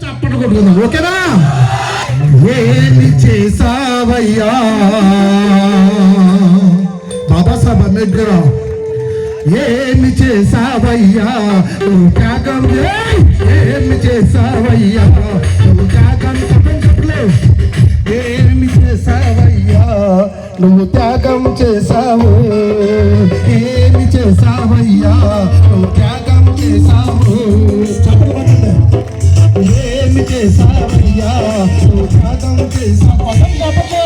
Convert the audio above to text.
చప్పట్లు కొట్టుకుందాం ఓకేనా? ఏమి చేసావయ్యా బాబాసాహెబ్ అంబేద్కర్ ఏమి చేసావయ్యా నువ్వు త్యాగం ఏమి చేసావయ్యా నువ్వు త్యాగం చెప్పలేవు ఏమి చేసావయ్యా నువ్వు త్యాగం చేసావు ఏమి చేసావయ్యా నువ్వు త్యాగం చేసావు ఏమి చేసావయ్యా నువ్వు త్యాగం చేసావు